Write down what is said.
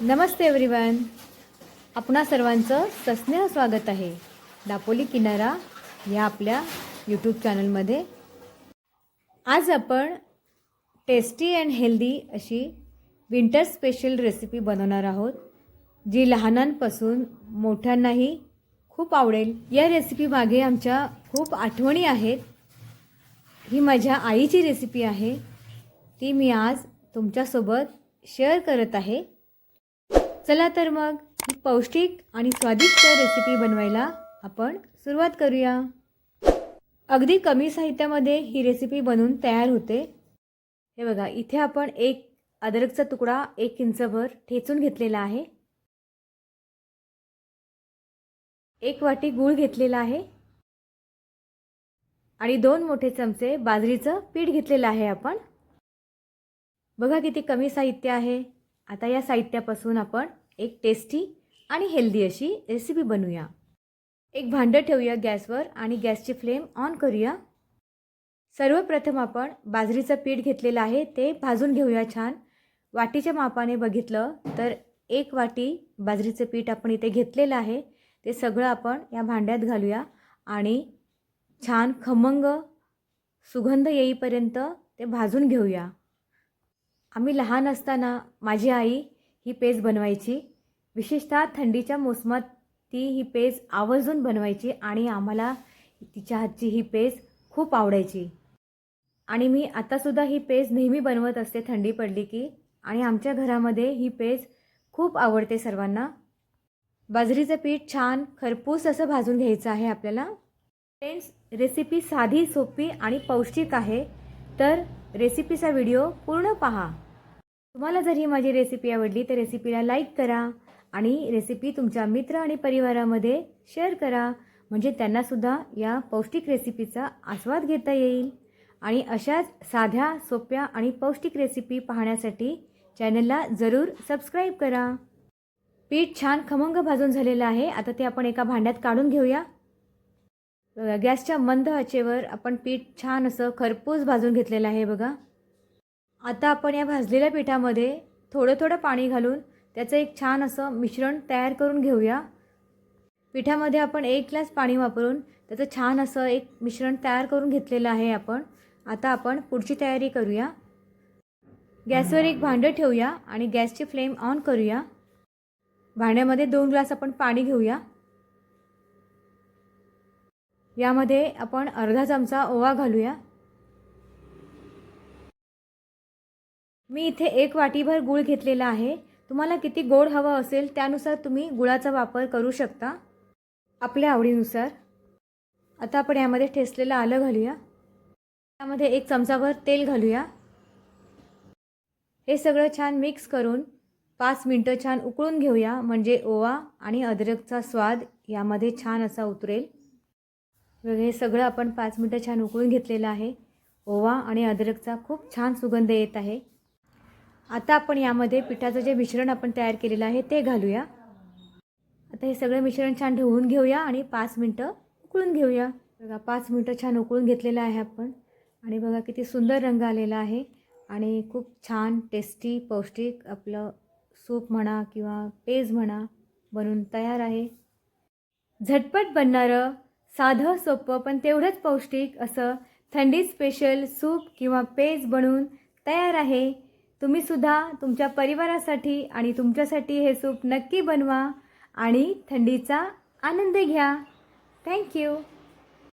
नमस्ते everyone आपणा सर्वांचं सस्नेह स्वागत आहे. दापोली किनारा ह्या आपल्या यूट्यूब चॅनलमध्ये आज आपण टेस्टी अँड हेल्दी अशी विंटर स्पेशल रेसिपी बनवणार आहोत जी लहानांपासून मोठ्यांनाही खूप आवडेल. या रेसिपीमागे आमच्या खूप आठवणी आहेत. ही माझ्या आईची रेसिपी आहे. ती मी आज तुमच्यासोबत शेअर करत आहे. चला तर मग ही पौष्टिक आणि स्वादिष्ट रेसिपी बनवायला आपण सुरुवात करूया. अगदी कमी साहित्यामध्ये ही रेसिपी बनवून तयार होते. हे बघा इथे आपण एक अद्रकचा तुकडा एक इंचभर ठेचून घेतलेला आहे. एक वाटी गूळ घेतलेला आहे. आणि दोन मोठे चमचे बाजरीचं पीठ घेतलेलं आहे आपण. बघा किती कमी साहित्य आहे. आता या साहित्यापासून आपण एक टेस्टी आणि हेल्दी अशी रेसिपी बनवूया. एक भांडं ठेवूया गॅसवर आणि गॅसची फ्लेम ऑन करूया. सर्वप्रथम आपण बाजरीचं पीठ घेतलेलं आहे ते भाजून घेऊया छान. वाटीच्या मापाने बघितलं तर एक वाटी बाजरीचं पीठ आपण इथे घेतलेलं आहे ते सगळं आपण या भांड्यात घालूया आणि छान खमंग सुगंध येईपर्यंत ते भाजून घेऊया. आम्ही लहान असताना माझी आई ही पेज बनवायची. विशेषतः थंडीच्या मोसमात ती ही पेज आवर्जून बनवायची आणि आम्हाला तिच्या हातची ही पेज खूप आवडायची. आणि मी आतासुद्धा ही पेज नेहमी बनवत असते थंडी पडली की आणि आमच्या घरामध्ये ही पेज खूप आवडते सर्वांना. बाजरीचं पीठ छान खरपूस असं भाजून घ्यायचं आहे आपल्याला. फ्रेंड्स रेसिपी साधी सोपी आणि पौष्टिक आहे. तर रेसिपीचा व्हिडिओ पूर्ण पहा. तुम्हाला जर ही माझी रेसिपी आवडली तर रेसिपीला लाईक करा आणि रेसिपी तुमच्या मित्र आणि परिवारामध्ये शेअर करा. म्हणजे त्यांनासुद्धा या पौष्टिक रेसिपीचा आस्वाद घेता येईल. आणि अशाच साध्या सोप्या आणि पौष्टिक रेसिपी पाहण्यासाठी चॅनलला जरूर सबस्क्राईब करा. पीठ छान खमंग भाजून झालेलं आहे. आता ते आपण एका भांड्यात काढून घेऊया. गॅसच्या मंद आचेवर आपण पीठ छान असं खरपूस भाजून घेतलेलं आहे बघा. आता आपण या भाजलेल्या पिठामध्ये थोडं थोडं पाणी घालून त्याचं एक छान असं मिश्रण तयार करून घेऊया. पिठामध्ये आपण एक ग्लास पाणी वापरून त्याचं छान असं एक मिश्रण तयार करून घेतलेलं आहे आपण. आता आपण पुढची तयारी करूया. गॅसवर एक भांडं ठेवूया आणि गॅसची फ्लेम ऑन करूया. भांड्यामध्ये दोन ग्लास आपण पाणी घेऊया. यामध्ये आपण अर्धा चमचा ओवा घालूया. मी इथे एक वाटीभर गूळ घेतलेला आहे. तुम्हाला किती गोड हवं असेल त्यानुसार तुम्ही गुळाचा वापर करू शकता. आपल्या आवडीनुसार. आता आपण यामध्ये ठेसलेलं आलं घालूया. त्यामध्ये एक चमचाभर तेल घालूया. हे सगळं छान मिक्स करून पाच मिनटं छान उकळून घेऊया. म्हणजे ओवा आणि अद्रकचा स्वाद यामध्ये छान असा उतरेल. हे सगळं आपण पाच मिनटं छान उकळून घेतलेलं आहे. ओवा आणि अद्रकचा खूप छान सुगंध येत आहे. आता आपण यामध्ये पिठाचं जे मिश्रण आपण तयार केलेलं आहे ते घालूया. आता हे सगळं मिश्रण छान ढवळून घेऊया आणि पाच मिनटं उकळून घेऊया. बघा पाच मिनटं छान उकळून घेतलेलं आहे आपण. आणि बघा किती सुंदर रंग आलेला आहे आणि खूप छान टेस्टी पौष्टिक आपलं सूप म्हणा किंवा पेज म्हणा बनून तयार आहे. झटपट बनणारं साधं सोपं पण तेवढंच पौष्टिक असं थंडी स्पेशल सूप किंवा पेज बनवून तयार आहे. तुम्ही सुद्धा तुमच्या परिवारासाठी आणि तुमच्यासाठी हे सूप नक्की बनवा आणि थंडीचा आनंद घ्या. थँक्यू